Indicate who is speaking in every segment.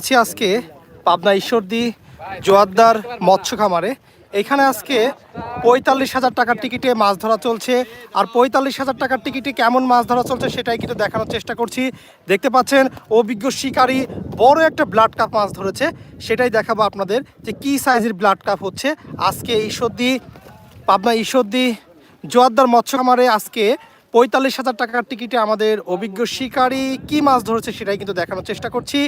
Speaker 1: আছি আজকে পাবনা ঈশ্বরদী জোয়ারদার মৎস্য খামারে। এখানে আজকে পঁয়তাল্লিশ হাজার টাকার টিকিটে মাছ ধরা চলছে। আর পঁয়তাল্লিশ হাজার টাকার টিকিটে কেমন মাছ ধরা চলছে সেটাই কিন্তু দেখানোর চেষ্টা করছি। দেখতে পাচ্ছেন অভিজ্ঞ শিকারী বড় একটা ব্লাড কাপ মাছ ধরেছে। সেটাই দেখাবো আপনাদের যে কী সাইজের ব্লাড কাপ হচ্ছে। আজকে ঈশ্বরদী, পাবনা ঈশ্বরদী জোয়ারদার মৎস্য খামারে আজকে পঁয়তাল্লিশ হাজার টাকার টিকিটে আমাদের অভিজ্ঞ শিকারী কি মাছ ধরেছে সেটাই কিন্তু দেখানোর চেষ্টা করছি।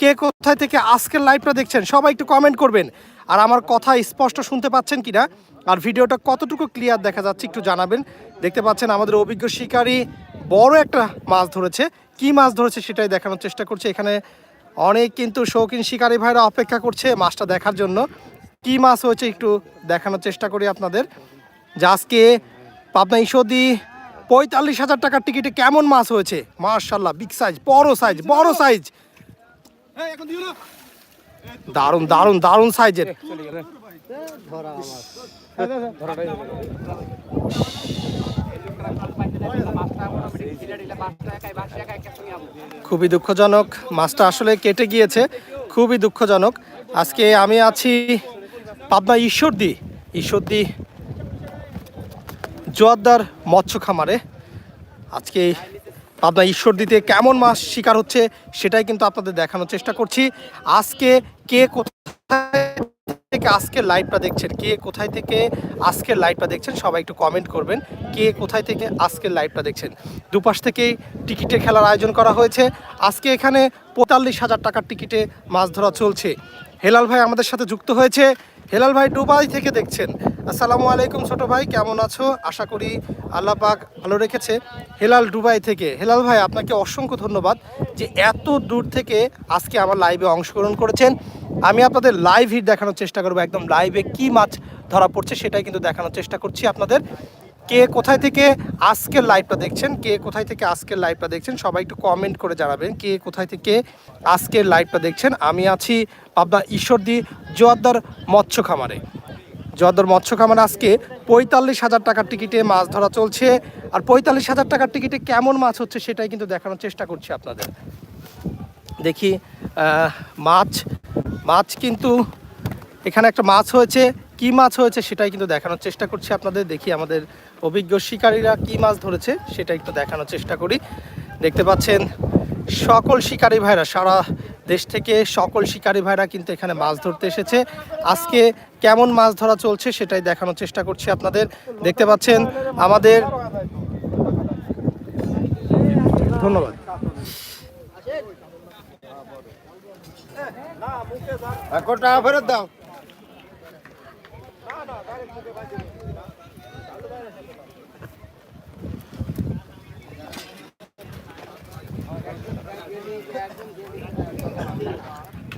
Speaker 1: কে কোথায় থেকে আজকের লাইভটা দেখছেন সবাই একটু কমেন্ট করবেন। আর আমার কথা স্পষ্ট শুনতে পাচ্ছেন কিনা? আর ভিডিওটা কতটুকু ক্লিয়ার দেখা যাচ্ছে একটু জানাবেন। দেখতে পাচ্ছেন আমাদের অভিজ্ঞ শিকারী বড় একটা মাছ ধরেছে। কি মাছ ধরেছে সেটাই দেখানোর চেষ্টা করছে। এখানে অনেক কিন্তু শৌখিন শিকারী ভাইরা অপেক্ষা করছে মাছটা দেখার জন্য। কি মাছ হয়েছে একটু দেখানোর চেষ্টা করি আপনাদের। যে আজকে পাবনা ঈশ্বরদী পঁয়তাল্লিশ হাজার টাকার টিকিটে কেমন মাছ হয়েছে? মার্শাল্লাহ বিগ সাইজ বড় সাইজ বড় সাইজ দারুণ দারুণ দারুণ সাইজের খুবই দুঃখজনক মাছটা আসলে কেটে গিয়েছে খুবই দুঃখজনক। আজকে আমি আছি পাবনা ঈশ্বরদী ঈশ্বরদী জোয়ারদার মৎস্য খামারে। আজকে পাবনা ঈশ্বরদীতে কেমন মাছ শিকার হচ্ছে সেটাই কিন্তু আপনাদের দেখানোর চেষ্টা করছি। আজকে কে কোথায় থেকে আজকের লাইভটা দেখছেন? কে কোথায় থেকে আজকের লাইভটা দেখছেন সবাই একটু কমেন্ট করবেন। কে কোথায় থেকে আজকের লাইভটা দেখছেন? দুপাশ থেকেই টিকিটের খেলার আয়োজন করা হয়েছে। আজকে এখানে পঁয়তাল্লিশ হাজার টাকার টিকিটে মাছ ধরা চলছে। হেলাল ভাই আমাদের সাথে যুক্ত হয়েছে। হেলাল ভাই দুবাই থেকে দেখছেন। আসসালামু আলাইকুম ছোট ভাই, কেমন আছো? আশা করি আল্লাহ পাক ভালো রেখেছে। হেলাল দুবাই থেকে। হেলাল ভাই, আপনাকে অসংখ্য ধন্যবাদ যে এত দূর থেকে আজকে আমার লাইভে অংশগ্রহণ করেছেন। আমি আপনাদের লাইভ হিট দেখানোর চেষ্টা করব। একদম লাইভে কি মাছ ধরা পড়ছে সেটাই কিন্তু দেখানোর চেষ্টা করছি আপনাদের। কে কোথায় থেকে আজকের লাইভটা দেখছেন, কে কোথায় থেকে আজকের লাইভটা দেখছেন, সবাই একটু কমেন্ট করে জানাবেন কে কোথায় থেকে আজকের লাইভটা দেখছেন। আমি আছি পাবনা ঈশ্বরদী জোয়ারদার মৎস্য খামারে। জোয়ারদার মৎস্য খামারে আজকে পঁয়তাল্লিশ হাজার টাকার টিকিটে মাছ ধরা চলছে। আর পঁয়তাল্লিশ হাজার টাকার টিকিটে কেমন মাছ হচ্ছে সেটাই কিন্তু দেখানোর চেষ্টা করছি আপনাদের। দেখি মাছ মাছ কিন্তু এখানে একটা মাছ হয়েছে। কি মাছ হয়েছে সেটাই কিন্তু দেখানোর চেষ্টা করছি আপনাদের। দেখি আমাদের অভিজ্ঞ শিকারীরা কি মাছ ধরেছে সেটা একটু দেখানোর চেষ্টা করি। দেখতে পাচ্ছেন, সকল শিকারী ভাইরা, সারা দেশ থেকে সকল শিকারী ভাইরা কিন্তু এখানে মাছ ধরতে এসেছে। আজকে কেমন মাছ ধরা চলছে সেটাই দেখানোর চেষ্টা করছি আপনাদের। দেখতে পাচ্ছেন, আমাদের ধন্যবাদ।
Speaker 2: এক টাকা ফেরত দাও।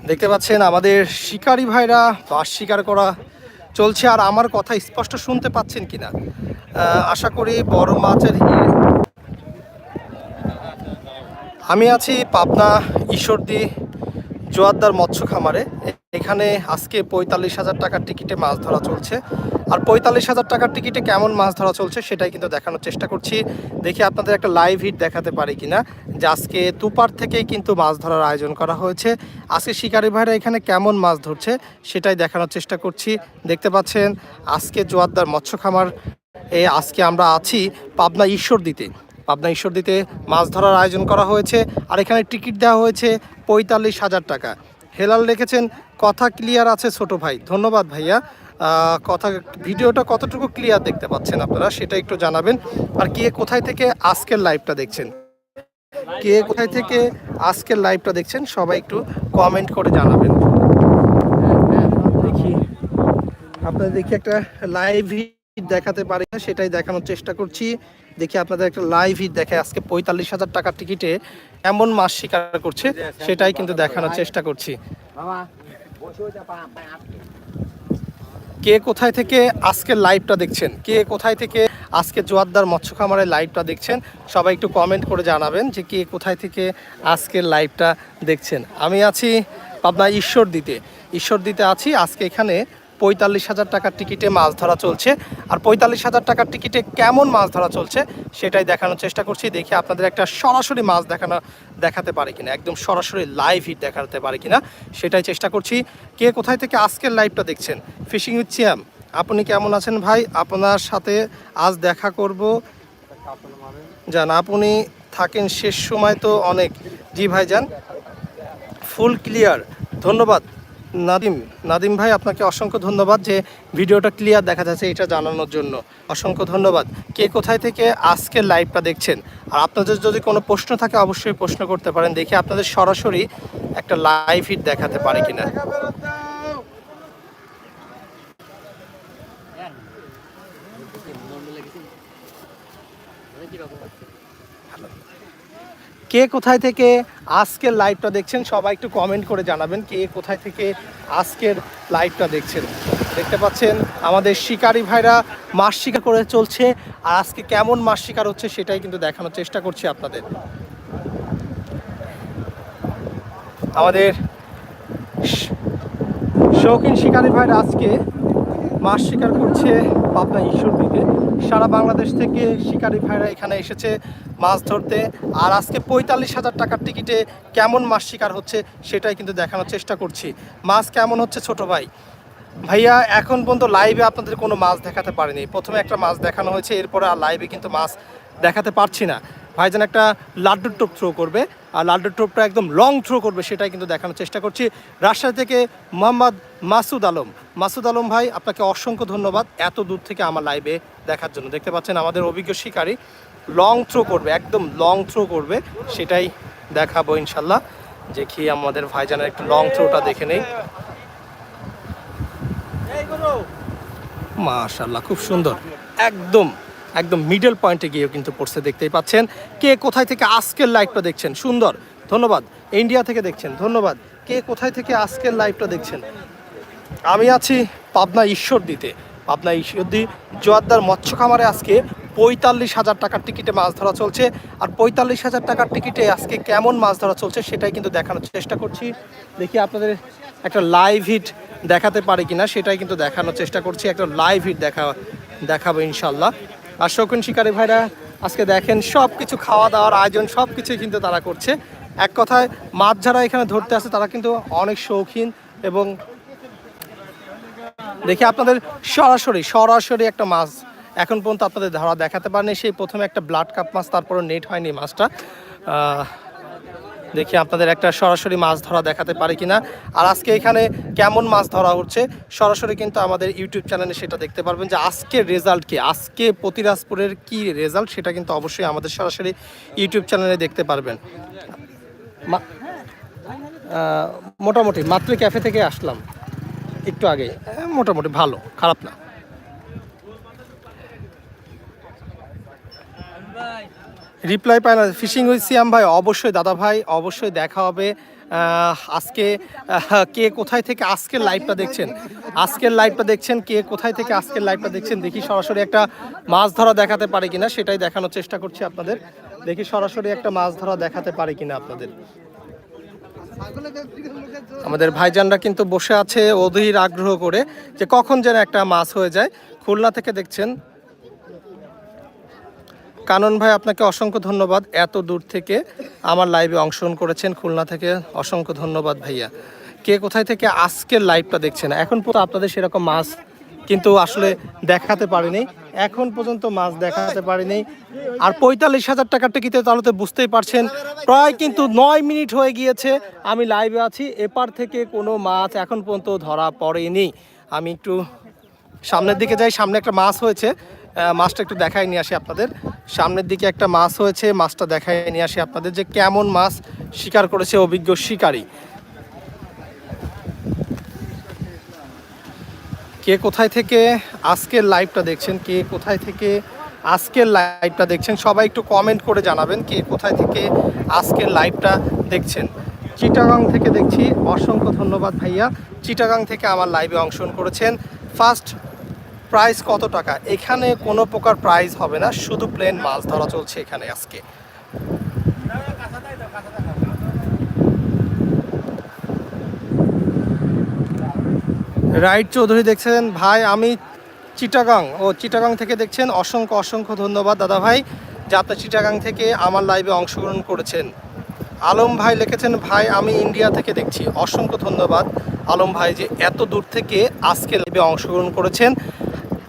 Speaker 1: দেখতে পাচ্ছেন, আমাদের শিকারী ভাইরা বাস শিকার করা চলছে, আর আমার কথা স্পষ্ট শুনতে পাচ্ছেন কিনা? আশা করি বড় মাছের আমি আছি পাবনা ঈশ্বরদী জোয়ারদার মৎস্য খামারে। এখানে আজকে পঁয়তাল্লিশ হাজার টাকার টিকিটে মাছ ধরা চলছে। আর পঁয়তাল্লিশ হাজার টাকার টিকিটে কেমন মাছ ধরা চলছে সেটাই কিন্তু দেখানোর চেষ্টা করছি। দেখি আপনাদের একটা লাইভ হিট দেখাতে পারি কিনা, যে আজকে তুপার থেকেই কিন্তু মাছ ধরার আয়োজন করা হয়েছে। আজকে শিকারি ভাইরা এখানে কেমন মাছ ধরছে সেটাই দেখানোর চেষ্টা করছি। দেখতে পাচ্ছেন, আজকে জোয়ারদার মৎস্য খামার, এ আজকে আমরা আছি পাবনা ঈশ্বরদীতে। পাবনা ঈশ্বরদীতে মাছ ধরার আয়োজন করা হয়েছে আর এখানে টিকিট দেওয়া হয়েছে পঁয়তাল্লিশ হাজার টাকা। হেলাল রেখেছেন কথা ক্লিয়ার আছে ছোট ভাই। ধন্যবাদ ভাইয়া। কথা ভিডিওটা কতটুকু ক্লিয়ার দেখতে পাচ্ছেন আপনারা সেটা একটু জানাবেন। আর কে কোথায় থেকে আজকের লাইভটা দেখছেন? কে কোথায় থেকে আজকের লাইভটা দেখছেন সবাই একটু কমেন্ট করে জানাবেন। দেখি, আপনাদের দেখি একটা লাইভ হিট দেখাতে পারি না সেটাই দেখানোর চেষ্টা করছি। দেখি আপনাদের একটা লাইভ হিট দেখে আজকে পঁয়তাল্লিশ হাজার টাকার টিকিটে এমন মাস শিকার করছে, সেটাই কিন্তু দেখানোর চেষ্টা করছি। কে কোথায় থেকে আজকের লাইভটা দেখছেন? কে কোথায় থেকে আজকে জোয়ারদার মৎস্য খামারের লাইভটা দেখছেন? সবাই একটু কমেন্ট করে জানাবেন যে কে কোথায় থেকে আজকের লাইভটা দেখছেন। আমি আছি পাবনা ঈশ্বর দিতে আছি। আজকে এখানে পঁয়তাল্লিশ হাজার টাকার টিকিটে মাছ ধরা চলছে। আর পঁয়তাল্লিশ হাজার টাকার টিকিটে কেমন মাছ ধরা চলছে, সেটাই দেখানোর চেষ্টা করছি। দেখি আপনাদের একটা সরাসরি মাছ দেখানো, দেখাতে পারে কিনা, একদম সরাসরি লাইভ হিট দেখাতে পারে কিনা, সেটাই চেষ্টা করছি। কে কোথায় থেকে আজকের লাইভটা দেখছেন? ফিশিং উইথ আপনি কেমন আছেন ভাই? আপনার সাথে আজ দেখা করব। যান আপনি থাকেন শেষ সময় তো অনেক। জি ভাই যান ফুল ক্লিয়ার ধন্যবাদ। নাদিম নাদিম ভাই, আপনাকে অসংখ্য ধন্যবাদ যে ভিডিওটা ক্লিয়ার দেখা যাচ্ছে এটা জানানোর জন্য। অসংখ্য ধন্যবাদ। কে কোথায় থেকে আজকের লাইভটা দেখছেন? আর আপনাদের যদি কোনো প্রশ্ন থাকে, অবশ্যই প্রশ্ন করতে পারেন। দেখি আপনাদের সরাসরি একটা লাইভ হিট দেখাতে পারে কিনা। কে কোথায় থেকে আজকের লাইভটা দেখছেন সবাই একটু কমেন্ট করে জানাবেন কে কোথায় থেকে আজকের লাইভটা দেখছেন। দেখতে পাচ্ছেন আমাদের শিকারী ভাইরা মাছ শিকার করে চলছে আর আজকে কেমন মাছ শিকার হচ্ছে সেটাই কিন্তু দেখানোর চেষ্টা করছি আপনাদের। আমাদের শৌখিন শিকারী ভাইরা আজকে মাছ শিকার করছে পাবনা ঈশ্বরদীতে। সারা বাংলাদেশ থেকে শিকারি ভাইরা এখানে এসেছে মাছ ধরতে। আর আজকে পঁয়তাল্লিশ হাজার টাকার টিকিটে কেমন মাছ শিকার হচ্ছে সেটাই কিন্তু দেখানোর চেষ্টা করছি। মাছ কেমন হচ্ছে ছোট ভাই? ভাইয়া, এখন পর্যন্ত লাইভে আপনাদের কোনো মাছ দেখাতে পারেনি। প্রথমে একটা মাছ দেখানো হয়েছে, এরপরে আর লাইভে কিন্তু মাছ দেখাতে পারছি না। ভাইজান, একটা লাড্ডুর টোপ থ্রো করবে। আর লাড্ডুর টোপটা একদম লং থ্রো করবে, সেটাই কিন্তু দেখানোর চেষ্টা করছি। রাজশাহী থেকে মোহাম্মদ মাসুদ আলম। মাসুদ আলম ভাই, আপনাকে অসংখ্য ধন্যবাদ এত দূর থেকে আমার লাইভে দেখার জন্য। দেখতে পাচ্ছেন আমাদের অভিজ্ঞ শিকারী লং থ্রো করবে, একদম লং থ্রো করবে, সেটাই দেখাবো ইনশাল্লাহ। দেখি আমাদের ভাইজানের একটু লং থ্রোটা দেখে নেই। মাশাল্লাহ, খুব সুন্দর। একদম একদম মিডল পয়েন্টে গিয়েও কিন্তু পড়ছে, দেখতেই পাচ্ছেন। কে কোথায় থেকে আজকের লাইভটা দেখছেন? সুন্দর, ধন্যবাদ। ইন্ডিয়া থেকে দেখছেন, ধন্যবাদ। কে কোথায় থেকে আজকের লাইভটা দেখছেন? আমি আছি পাবনা ঈশ্বরদীতে। পাবনা ঈশ্বরদী জোয়ারদার মৎস্য খামারে আজকে পঁয়তাল্লিশ হাজার টাকার টিকিটে মাছ ধরা চলছে। আর পঁয়তাল্লিশ হাজার টাকার টিকিটে আজকে কেমন মাছ ধরা চলছে সেটাই কিন্তু দেখানোর চেষ্টা করছি। দেখি আপনাদের একটা লাইভ হিট দেখাতে পারি কিনা, সেটাই কিন্তু দেখানোর চেষ্টা করছি। একটা লাইভ হিট দেখা, দেখাবো ইনশাল্লাহ আর শকুন শিকারী ভাইরা, আজকে দেখেন সব কিছু খাওয়া দাওয়ার আয়োজন সব কিছুই কিন্তু তারা করছে। এক কথায় মাছ যারা এখানে ধরতে আসে তারা কিন্তু অনেক শৌখিন এবং দেখি আপনাদের সরাসরি সরাসরি একটা মাছ এখন পর্যন্ত আপনাদের ধরা দেখাতে পারেনি। সেই প্রথমে একটা ব্লাড কাপ মাছ তারপরে নেট হয়নি মাছটা। দেখি আপনাদের একটা সরাসরি মাছ ধরা দেখাতে পারি কিনা। আর আজকে এখানে কেমন মাছ ধরা হচ্ছে, সরাসরি কিন্তু আমাদের ইউটিউব চ্যানেলে সেটা দেখতে পারবেন যে আজকের রেজাল্ট কি, আজকে প্রতিরাজপুরের কি রেজাল্ট সেটা কিন্তু অবশ্যই আমাদের সরাসরি ইউটিউব চ্যানেলে দেখতে পারবেন। মোটামুটি মাত্র ক্যাফে থেকে আসলাম। একটু আগে মোটামুটি ভালো, খারাপ না। রিপ্লাই পায় না, ফিশিং উইথ সিয়াম ভাই, অবশ্যই দাদা ভাই, অবশ্যই দেখা হবে। আজকে কে কোথায় থেকে আজকের লাইভটা দেখছেন? আজকের লাইভটা দেখছেন, কে কোথায় থেকে আজকের লাইভটা দেখছেন? দেখি সরাসরি একটা মাছ ধরা দেখাতে পারে কিনা, সেটাই দেখানোর চেষ্টা করছি আপনাদের। দেখি সরাসরি একটা মাছ ধরা দেখাতে পারে কিনা আপনাদের। আমাদের ভাইজানরা কিন্তু বসে আছে অধীর আগ্রহ করে যে কখন যেন একটা মাছ হয়ে যায়। খুলনা থেকে দেখছেন। কানন ভাই, আপনাকে অসংখ্য ধন্যবাদ। এত দূর থেকে আমার লাইভে অংশগ্রহণ করেছেন খুলনা থেকে। অসংখ্য ধন্যবাদ ভাইয়া। কে কোথায় থেকে আজকের লাইভটা দেখছেন এখন পর্যন্ত আপনাদের সেরকম মাছ কিন্তু আসলে দেখাতে পারিনি। এখন পর্যন্ত মাছ দেখাতে পারিনি। আর পঁয়তাল্লিশ হাজার টাকার টিকিতে তাহলে তো বুঝতেই পারছেন, প্রায় কিন্তু নয় মিনিট হয়ে গিয়েছে। আমি লাইভে আছি, এপার থেকে কোনো মাছ এখন পর্যন্ত ধরা পড়েনি। আমি একটু সামনের দিকে যাই, সামনে একটা মাছ হয়েছে। মাছটা একটু দেখাই নিয়ে আসি আপনাদের। সামনের দিকে একটা মাছ হয়েছে, মাছটা দেখাই নিয়ে আসি আপনাদের যে কেমন মাছ শিকার করেছে অভিজ্ঞ শিকারী। কে কোথায় থেকে আজকের লাইভটা দেখছেন, কে কোথায় থেকে আজকের লাইভটা দেখছেন, সবাই একটু কমেন্ট করে জানাবেন কে কোথায় থেকে আজকের লাইভটা দেখছেন। চিটাগাং থেকে দেখছি, অসংখ্য ধন্যবাদ ভাইয়া। চিটাগাং থেকে আমার লাইভে অংশগ্রহণ করেছেন। ফার্স্ট প্রাইস কত টাকা? এখানে কোনো প্রকার প্রাইস হবে না, শুধু প্লেন মাছ ধরা চলছে এখানে আজকে। রাইট চৌধুরী দেখছেন। ভাই, আমি চিটাগাং। ও, চিটাগাং থেকে দেখছেন। অসংখ্য অসংখ্য ধন্যবাদ। দাদা ভাই যে চিটাগাং থেকে আমার লাইভে অংশগ্রহণ করেছেন। আলম ভাই লিখেছেন, ভাই, আমি ইন্ডিয়া থেকে দেখছি। অসংখ্য ধন্যবাদ। আলম ভাই যে এত দূর থেকে আজকে লাইভে অংশগ্রহণ করেছেন।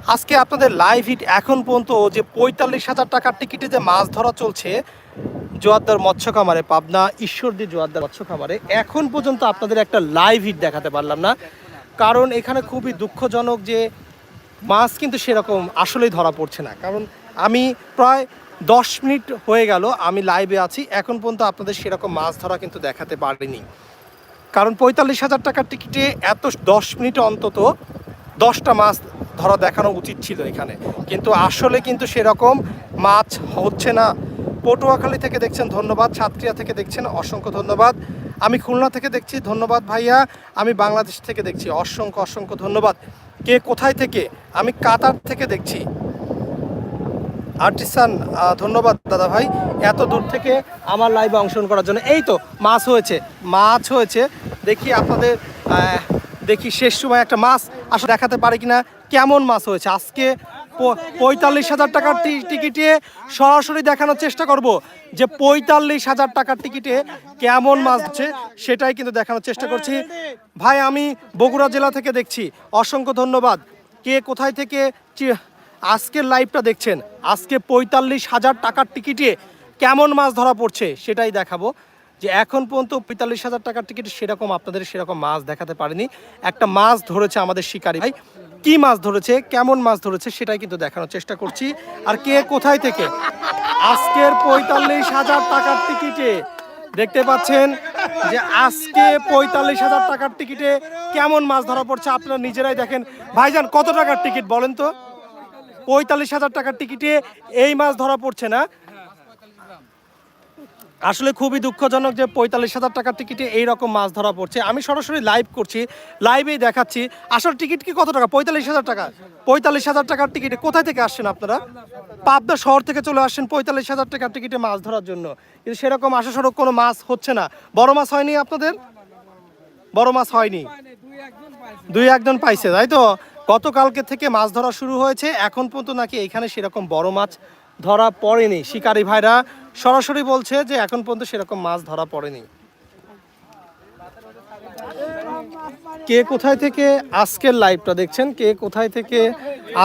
Speaker 1: আজকে আপনাদের লাইভ হিট এখন পর্যন্ত যে পঁয়তাল্লিশ হাজার টাকার টিকিটে যে মাছ ধরা চলছে, জোয়ারদার মৎস্য খামারে পাবনা ঈশ্বরদী জোয়ারদার মৎস্য খামারে এখন পর্যন্ত আপনাদের একটা লাইভ হিট দেখাতে পারলাম না। কারণ এখানে খুবই দুঃখজনক যে মাছ কিন্তু সেরকম আসলেই ধরা পড়ছে না। কারণ আমি প্রায় দশ মিনিট হয়ে গেল আমি লাইভে আছি, এখন পর্যন্ত আপনাদের সেরকম মাছ ধরা কিন্তু দেখাতে পারিনি। কারণ পঁয়তাল্লিশ হাজার টাকার টিকিটে এত দশ মিনিট অন্তত দশটা মাছ ধরা দেখানো উচিত ছিল এখানে। কিন্তু আসলে কিন্তু সেরকম মাছ হচ্ছে না। পটুয়াখালী থেকে দেখছেন ধন্যবাদ সাতক্রিয়া থেকে দেখছেন অসংখ্য ধন্যবাদ। আমি খুলনা থেকে দেখছি, ধন্যবাদ ভাইয়া। আমি বাংলাদেশ থেকে দেখছি, অসংখ্য অসংখ্য ধন্যবাদ। কে কোথায় থেকে? আমি কাতার থেকে দেখছি। আর্টিসান ধন্যবাদ দাদা ভাই। এত দূর থেকে আমার লাইভে অংশগ্রহণ করার জন্য। এই তো, মাছ হয়েছে মাছ হয়েছে। দেখি আপনাদের দেখি শেষ সময় একটা মাছ, আসলে দেখাতে পারে কিনা। কেমন মাছ হয়েছে? আজকে পঁয়তাল্লিশ হাজার টাকার টিকিটে সরাসরি দেখানোর চেষ্টা করব যে পঁয়তাল্লিশ হাজার টাকার টিকিটে কেমন মাছ হচ্ছে সেটাই কিন্তু দেখানোর চেষ্টা করছি। ভাই, আমি বগুড়া জেলা থেকে দেখছি। অসংখ্য ধন্যবাদ। কে কোথায় থেকে আজকের লাইভটা দেখছেন? আজকে পঁয়তাল্লিশ হাজার টাকার টিকিটে কেমন মাছ ধরা পড়ছে সেটাই দেখাবো। যে এখন পর্যন্ত পঁয়তাল্লিশ হাজার টাকার টিকিটে সেরকম আপনাদের সেরকম মাছ দেখাতে পারেনি। একটা মাছ ধরেছে আমাদের শিকারী ভাই। কি মাছ ধরেছে, কেমন মাছ ধরেছে সেটাই কিন্তু দেখানোর চেষ্টা করছি। আর কে কোথায় থেকে? আজকের পঁয়তাল্লিশ হাজার টাকার টিকিটে দেখতে পাচ্ছেন যে আজকে পঁয়তাল্লিশ হাজার টাকার টিকিটে কেমন মাছ ধরা পড়ছে আপনারা নিজেরাই দেখেন। ভাইজান, কত টাকার টিকিট বলেন তো? পঁয়তাল্লিশ হাজার টাকার টিকিটে এই মাছ ধরা পড়ছে না? আসলে খুবই দুঃখজনক যে পঁয়তাল্লিশ হাজার টাকার টিকিটে এইরকম মাছ ধরা পড়ছে। আমি সরাসরি লাইভ করছি লাইভেই দেখাচ্ছি। আসল টিকিট কি কত টাকা? পঁয়তাল্লিশ হাজার টাকা। পঁয়তাল্লিশ হাজার টাকার টিকিটে কোথায় থেকে আসছেন আপনারা? পাবনা শহর থেকে চলে আসছেন পঁয়তাল্লিশ হাজার টাকার টিকিটে মাছ ধরার জন্য। কিন্তু সেরকম আশা সড়ক কোনো মাছ হচ্ছে না। বড় মাছ হয়নি আপনাদের? বড় মাছ হয়নি। দুই একজন পাইছে, তাই তো? গতকালকে থেকে মাছ ধরা শুরু হয়েছে। এখন পর্যন্ত নাকি এখানে সেরকম বড় মাছ ধরা পড়েনি। শিকারী ভাইরা সরাসরি বলছে যে এখন পর্যন্ত সেরকম মাছ ধরা পড়েনি। কে কোথায় থেকে আজকের লাইভটা দেখছেন? কে কোথায় থেকে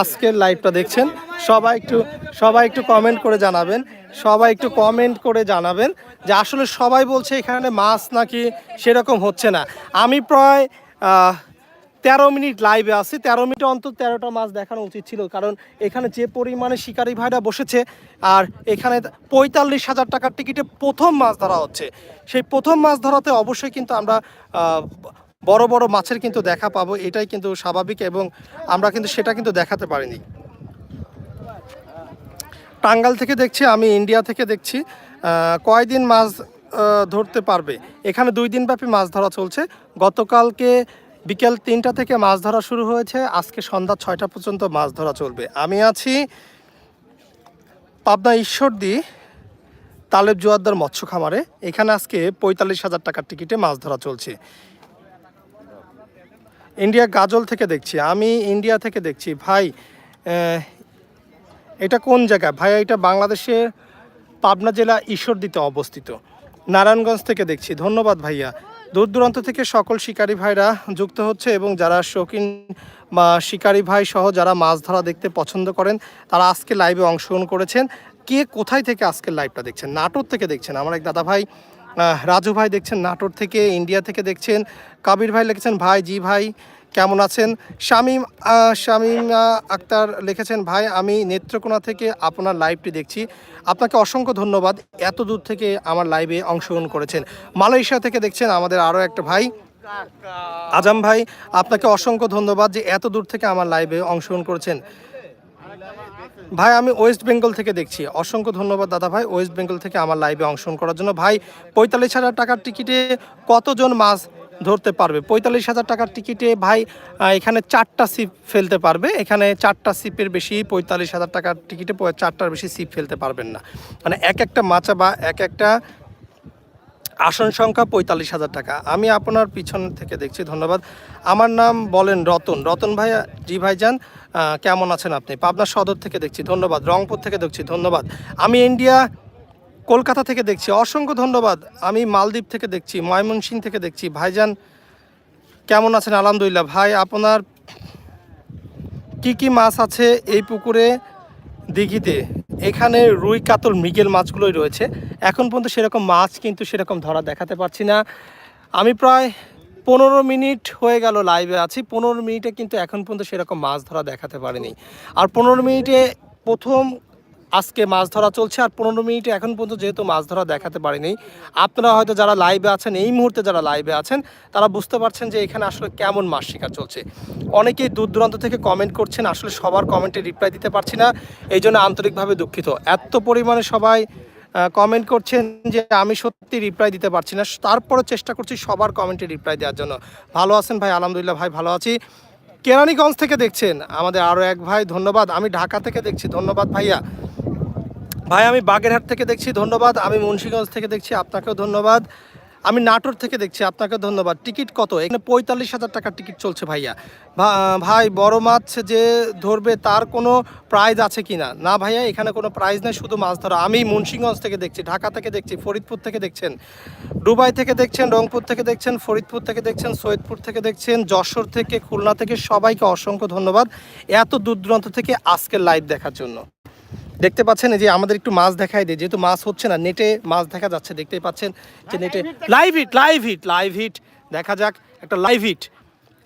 Speaker 1: আজকের লাইভটা দেখছেন? সবাই একটু সবাই একটু কমেন্ট করে জানাবেন। সবাই একটু কমেন্ট করে জানাবেন যে আসলে সবাই বলছে এখানে মাছ নাকি সেরকম হচ্ছে না। আমি প্রায় তেরো মিনিট লাইভে আছি। তেরো মিনিট অন্তর তেরোটা মাছ দেখানো উচিত ছিল, কারণ এখানে যে পরিমাণে শিকারী ভাইরা বসেছে, আর এখানে পঁয়তাল্লিশ হাজার টাকার টিকিটে প্রথম মাছ ধরা হচ্ছে। সেই প্রথম মাছ ধরাতে অবশ্যই কিন্তু আমরা বড় বড় মাছের কিন্তু দেখা পাবো, এটাই কিন্তু স্বাভাবিক এবং আমরা কিন্তু সেটা কিন্তু দেখাতে পারিনি। টাঙ্গাল থেকে দেখছি, আমি ইন্ডিয়া থেকে দেখছি কয়দিন মাছ ধরতে পারবে? এখানে দুই দিন ব্যাপী মাছ ধরা চলছে। গতকালকে বিকেল তিনটা থেকে মাছ ধরা শুরু হয়েছে। আজকে সন্ধ্যা ছয়টা পর্যন্ত মাছ ধরা চলবে। আমি আছি পাবনা ঈশ্বরদী, তালেব জোয়ারদার মৎস্য খামারে। এখানে আজকে পঁয়তাল্লিশ হাজার টাকার টিকিটে মাছ ধরা চলছে। ইন্ডিয়া গাজল থেকে দেখছি। আমি ইন্ডিয়া থেকে দেখছি। ভাই এটা কোন জায়গায় ভাই, এটা বাংলাদেশের পাবনা জেলা ঈশ্বরদীতে অবস্থিত। নারায়ণগঞ্জ থেকে দেখছি। ধন্যবাদ ভাইয়া। দূর দূরান্ত থেকে সকল শিকারী ভাইরা যুক্ত হচ্ছে এবং যারা শৌখিন, বা শিকারী ভাই সহ যারা মাছ ধরা দেখতে পছন্দ করেন, তারা আজকে লাইভে অংশগ্রহণ করেছেন। কে কোথায় থেকে আজকের লাইভটা দেখছেন? নাটোর থেকে দেখছেন? আমার এক দাদা ভাই রাজু ভাই দেখছেন নাটোর থেকে, ইন্ডিয়া থেকে দেখছেন। কাবির ভাই লিখেছেন, ভাই, জি ভাই কেমন আছেন? শামীম শামীম আক্তার লিখেছেন, ভাই, আমি নেত্রকোনা থেকে আপনার লাইভটি দেখছি। আপনাকে অসংখ্য ধন্যবাদ এত দূর থেকে আমার লাইভে অংশগ্রহণ করেছেন। মালয়েশিয়া থেকে দেখছেন আমাদের আরও একটা ভাই। আজম ভাই, আপনাকে অসংখ্য ধন্যবাদ যে এত দূর থেকে আমার লাইভে অংশগ্রহণ করেছেন। ভাই, আমি ওয়েস্ট বেঙ্গল থেকে দেখছি। অসংখ্য ধন্যবাদ দাদা ভাই ওয়েস্ট বেঙ্গল থেকে আমার লাইভে অংশগ্রহণ করার জন্য। ভাই, পঁয়তাল্লিশ হাজার টাকার টিকিটে কতজন মাছ ধরতে পারবে। পঁয়তাল্লিশ হাজার টাকার টিকিটে ভাই এখানে চারটা সিপ ফেলতে পারবে। এখানে চারটা সিপের বেশি, পঁয়তাল্লিশ হাজার টাকার টিকিটে চারটার বেশি সিপ ফেলতে পারবেন না। মানে এক একটা মাচা বা এক একটা আসন সংখ্যা পঁয়তাল্লিশ হাজার টাকা। আমি আপনার পিছন থেকে দেখছি, ধন্যবাদ। আমার নাম বলেন রতন। রতন ভাইয়া জি ভাইজান কেমন আছেন আপনি? পাবনা সদর থেকে দেখছি, ধন্যবাদ। রংপুর থেকে দেখছি, ধন্যবাদ। আমি ইন্ডিয়া কলকাতা থেকে দেখছি। অসংখ্য ধন্যবাদ। আমি মালদ্বীপ থেকে দেখছি ময়মনসিং থেকে দেখছি। ভাইজান, কেমন আছেন? আলহামদুলিল্লাহ। ভাই, আপনার কি কি মাছ আছে এই পুকুরে দিঘিতে? এখানে রুই, কাতল, মৃগেল মাছগুলোই রয়েছে। এখন পর্যন্ত সেরকম মাছ কিন্তু সেরকম ধরা দেখাতে পারছি না। আমি প্রায় পনেরো মিনিট হয়ে গেল লাইভে আছি। পনেরো মিনিটে কিন্তু এখন পর্যন্ত সেরকম মাছ ধরা দেখাতে পারিনি। আর পনেরো মিনিটে প্রথম আজকে মাছ ধরা চলছে আর পনেরো মিনিটে এখন পর্যন্ত যেহেতু মাছ ধরা দেখাতে পারিনি, আপনারা হয়তো যারা লাইভে আছেন, এই মুহূর্তে যারা লাইভে আছেন, তারা বুঝতে পারছেন যে এখানে আসলে কেমন মাছ শিকার চলছে। অনেকেই দূর দূরান্ত থেকে কমেন্ট করছেন, আসলে সবার কমেন্টে রিপ্লাই দিতে পারছি না, এই জন্য আন্তরিকভাবে দুঃখিত। এত পরিমাণে সবাই কমেন্ট করছেন যে আমি সত্যি রিপ্লাই দিতে পারছি না, তারপরও চেষ্টা করছি সবার কমেন্টে রিপ্লাই দেওয়ার জন্য। ভালো আছেন ভাই? আলহামদুলিল্লাহ ভাই, ভালো আছি। কেরানীগঞ্জ থেকে দেখছেন আমাদের আরও এক ভাই, ধন্যবাদ। আমি ঢাকা থেকে দেখছি, ধন্যবাদ ভাইয়া। ভাই, আমি বাগেরহাট থেকে দেখছি, ধন্যবাদ। আমি মুন্সিগঞ্জ থেকে দেখছি, আপনাকেও ধন্যবাদ। আমি নাটোর থেকে দেখছি আপনাকে ধন্যবাদ। টিকিট কত? এখানে পঁয়তাল্লিশ হাজার টাকার টিকিট চলছে ভাইয়া। ভাই, বড় মাছ যে ধরবে, তার কোনো প্রাইজ আছে কি না না ভাইয়া, এখানে কোনো প্রাইজ নেই, শুধু মাছ ধরা। আমি মুন্সিগঞ্জ থেকে দেখছি, ঢাকা থেকে দেখছি, ফরিদপুর থেকে দেখছেন, দুবাই থেকে দেখছেন, রংপুর থেকে দেখছেন, ফরিদপুর থেকে দেখছেন, সৈয়দপুর থেকে দেখছেন, যশোর থেকে, খুলনা থেকে সবাইকে অসংখ্য ধন্যবাদ এত দূর দূরান্ত থেকে আজকের লাইভ দেখার জন্য। দেখতে পাচ্ছেন এই যে আমাদের একটু মাছ দেখাই দিই যেহেতু মাছ হচ্ছে না নেটে মাছ দেখা যাচ্ছে দেখতেই পাচ্ছেন যে নেটে live hit live hit live hit দেখা যাক একটা লাইভ হিট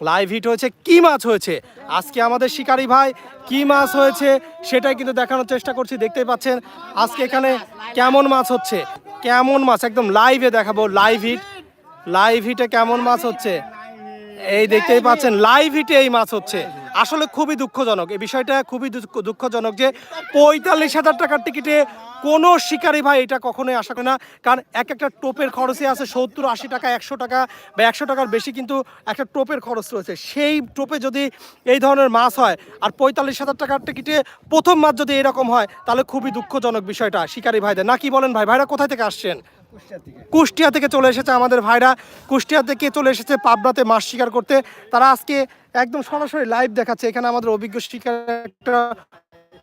Speaker 1: লাইভ হিট হয়েছে কি মাছ হয়েছে? আজকে আমাদের শিকারি ভাই কি মাছ হয়েছে সেটাই কিন্তু দেখানোর চেষ্টা করছি দেখতেই পাচ্ছেন আজকে এখানে কেমন মাছ হচ্ছে? কেমন মাছ একদম লাইভে দেখাবো লাইভ হিট লাইভ হিটে কেমন মাছ হচ্ছে? এই দেখতেই পাচ্ছেন লাইভ হিটে এই মাছ হচ্ছে। আসলে খুবই দুঃখজনক। এই বিষয়টা খুবই দুঃখ- দুঃখজনক যে পঁয়তাল্লিশ হাজার টাকার টিকিটে কোনো শিকারি ভাই এটা কখনোই আশা করে না। কারণ এক একটা টোপের খরচে আছে সত্তর আশি টাকা একশো টাকা বা একশো টাকার বেশি কিন্তু একটা টোপের খরচ রয়েছে। সেই টোপে যদি এই ধরনের মাছ হয় আর পঁয়তাল্লিশ হাজার টাকার টিকিটে প্রথম মাছ যদি এরকম হয় তাহলে খুবই দুঃখজনক বিষয়টা শিকারি ভাইদের। না কি বলেন ভাই? ভাইরা কোথায় থেকে আসছেন? কুষ্টিয়া থেকে। চলে এসেছে আমাদের ভাইরা। কুষ্টিয়া থেকে চলে এসেছে পাবনাতে মাছ শিকার করতে। তারা আজকে একদম সরাসরি লাইভ দেখাচ্ছে। এখানে আমাদের অভিজ্ঞ শিকার একটা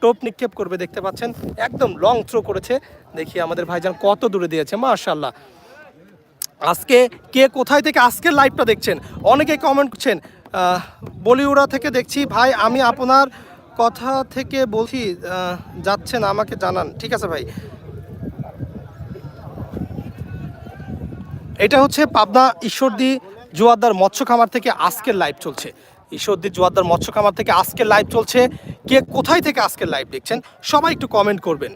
Speaker 1: টোপ নিক্ষেপ করবে, দেখতে পাচ্ছেন। একদম লং থ্রো করেছে। দেখি আমাদের ভাইজান কত দূরে দিয়েছে মাশাল্লাহ আজকে কে কোথায় থেকে আজকের লাইভটা দেখছেন? অনেকে কমেন্ট করছেন বলিউডা থেকে দেখছি, ভাই, আমি আপনার কথা থেকে বলছি যাচ্ছেন, আমাকে জানান। ঠিক আছে ভাই। এটা হচ্ছে পাবনা ঈশ্বরদী জোয়ারদার মৎস্য খামার থেকে আজকের লাইভ চলছে। ঈশ্বরদী জোয়ারদার মৎস্য খামার থেকে আজকের লাইভ চলছে। কে কোথায় থেকে আজকের লাইভ দেখছেন সবাই একটু কমেন্ট করবেন।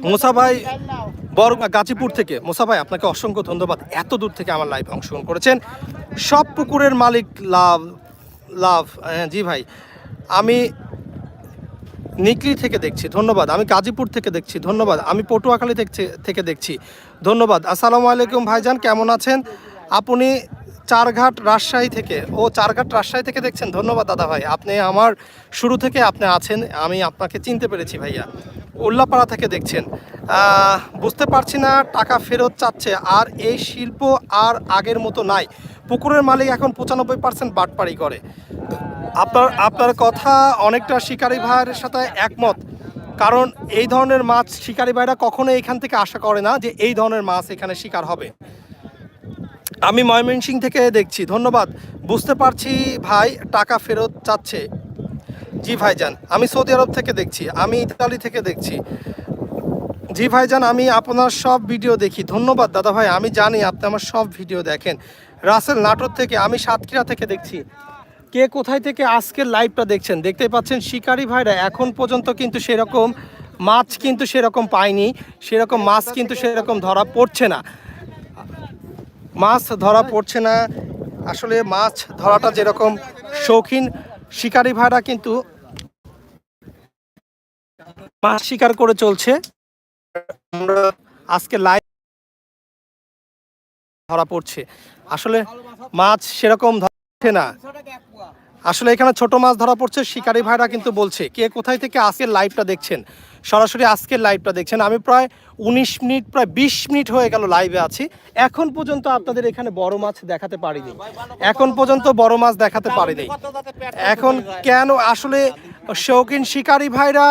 Speaker 1: মুসা ভাই বড় গাজীপুর থেকে। মুসা ভাই আপনাকে অসংখ্য ধন্যবাদ এত দূর থেকে আমার লাইভ অংশগ্রহণ করেছেন। সব পুকুরের মালিক লাভ লাভ হ্যাঁ, জি ভাই। আমি নিকলি থেকে দেখছি, ধন্যবাদ। আমি গাজীপুর থেকে দেখছি, ধন্যবাদ। আমি পটুয়াখালী থেকে দেখছি, ধন্যবাদ। আসসালামু আলাইকুম ভাইজান, কেমন আছেন? আপনি চারঘাট রাজশাহী থেকে, ও চারঘাট রাজশাহী থেকে দেখছেন? ধন্যবাদ দাদা ভাই, আপনি আমার শুরু থেকে আপনি আছেন, আমি আপনাকে চিনতে পেরেছি ভাইয়া। উল্লাপাড়া থেকে দেখছেন। বুঝতে পারছি না, টাকা ফেরত চাচ্ছে, আর এই শিল্প আর আগের মতো নাই। পুকুরের মালিক এখন পঁচানব্বই পার্সেন্ট বাটপাড়ি করে। আপনার আপনার কথা অনেকটা শিকারী ভাইয়ের সাথে একমত। কারণ এই ধরনের মাছ শিকারী ভাইরা কখনো এখান থেকে আশা করে না যে এই ধরনের মাছ এখানে শিকার হবে। আমি ময়মনসিং থেকে দেখছি। ধন্যবাদ। বুঝতে পারছি ভাই টাকা ফেরত চাচ্ছে। জি ভাইজান, আমি সৌদি আরব থেকে দেখছি, আমি ইতালি থেকে দেখছি। জি ভাইজান, আমি আপনার সব ভিডিও দেখি। ধন্যবাদ দাদা ভাই, আমি জানি আপনি আমার সব ভিডিও দেখেন। রাসেল নাটোর থেকে, আমি সাতক্ষীরা থেকে দেখছি। কে কোথায় থেকে আজকের লাইভটা দেখছেন? দেখতেই পাচ্ছেন শিকারি ভাইরা এখন পর্যন্ত কিন্তু সেরকম মাছ কিন্তু সেরকম পায়নি, সেরকম মাছ কিন্তু সেরকম ধরা পড়ছে না। মাছ ধরা পড়ছে না, আসলে মাছ ধরাটা যেরকম শৌখিন, শিকারি ভাইরা কিন্তু মাছ শিকার করে চলছে। আমরা আজকে লাইভ ধরা পড়ছে। আসলে মাছ সেরকম ধরছে না। আসলে এখানে ছোট মাছ ধরা পড়ছে, শিকারি ভাইরা কিন্তু বলছে, কে কোথায় থেকে আজকের লাইভটা দেখছেন? সরাসরি আজকের লাইভটা দেখছেন। আমি প্রায় উনিশ মিনিট, প্রায় বিশ মিনিট হয়ে গেল লাইভে আছি। এখন পর্যন্ত আপনাদের এখানে বড় মাছ দেখাতে পারিনি। এখন পর্যন্ত বড় মাছ দেখাতে পারিনি। এখন কেন আসলে শৌখিন শিকারী ভাইরা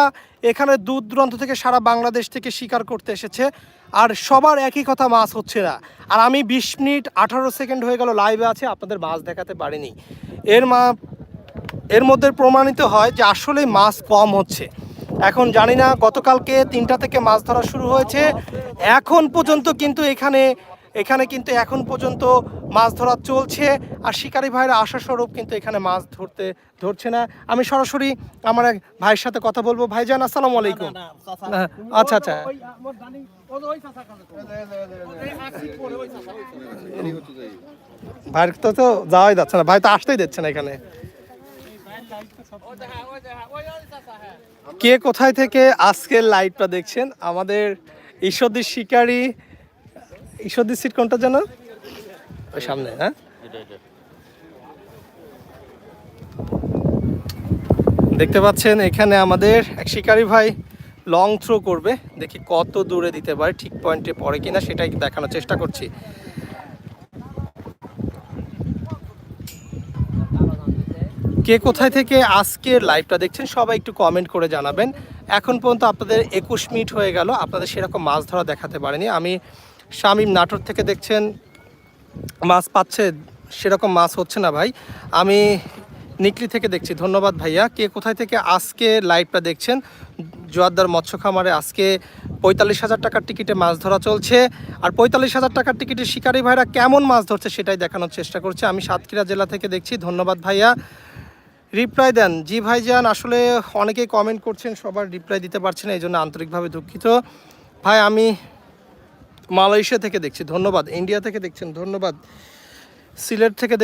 Speaker 1: এখানে দূর দূরান্ত থেকে সারা বাংলাদেশ থেকে শিকার করতে এসেছে? আর সবার একই কথা, মাছ হচ্ছে না। আর আমি বিশ মিনিট আঠারো সেকেন্ড হয়ে গেল লাইভে আছে, আপনাদের মাছ দেখাতে পারিনি। এর মা, এর মধ্যে প্রমাণিত হয় যে আসলে মাছ কম হচ্ছে। এখন জানি না গতকালকে তিনটা থেকে মাছ ধরা শুরু হয়েছে। এখন পর্যন্ত কিন্তু এখানে এখানে কিন্তু এখন পর্যন্ত মাছ ধরা চলছে আর শিকারী ভাইরা আশা স্বরূপ কিন্তু এখানে মাছ ধরতে ধরছে না। আমি সরাসরি আমার এক ভাইয়ের সাথে কথা বলব। ভাইজান আসসালামু আলাইকুম। আচ্ছা আচ্ছা। ভাইয়ের তো তো যাওয়াই যাচ্ছে না। ভাই তো আসতেই দিচ্ছে না এখানে। কে কোথায় থেকে আজকের লাইভটা দেখছেন? আমাদের ঈশ্বরদীর শিকারী ঈশ্বরদীর সিট কোনটা যেন ওই সামনে হ্যাঁ? দেখতে পাচ্ছেন, এখানে আমাদের এক শিকারী ভাই লং থ্রো করবে। দেখি কত দূরে দিতে পারে, ঠিক পয়েন্টে পড়ে কিনা, সেটাই দেখানোর চেষ্টা করছি। কে কোথায় থেকে আজকের লাইভটা দেখছেন, সবাই একটু কমেন্ট করে জানাবেন। এখন পর্যন্ত আপনাদের একুশ মিনিট হয়ে গেল, আপনাদের সেরকম মাছ ধরা দেখাতে পারেনি। আমি শামীম নাটোর থেকে দেখছেন, মাছ পাচ্ছে, সেরকম মাছ হচ্ছে না ভাই। আমি নিকলি থেকে দেখছি, ধন্যবাদ ভাইয়া। কে কোথায় থেকে আজকে লাইভটা দেখছেন? জোয়ারদার মৎস্য খামারে আজকে পঁয়তাল্লিশ হাজার টাকার টিকিটে মাছ ধরা চলছে। আর পঁয়তাল্লিশ হাজার টাকার টিকিটে শিকারী ভাইরা কেমন মাছ ধরছে সেটাই দেখানোর চেষ্টা করছে। আমি সাতক্ষীরা জেলা থেকে দেখছি, ধন্যবাদ ভাইয়া। রিপ্লাই দেন। জি ভাইজান, আসলে অনেকেই কমেন্ট করছেন, সবার রিপ্লাই দিতে পারছেন এই জন্য আন্তরিকভাবে দুঃখিত। ভাই, আমি মালয়েশিয়া থেকে দেখছি ধন্যবাদ। ইন্ডিয়া থেকে দেখছেন ধন্যবাদ। সিলেট থেকে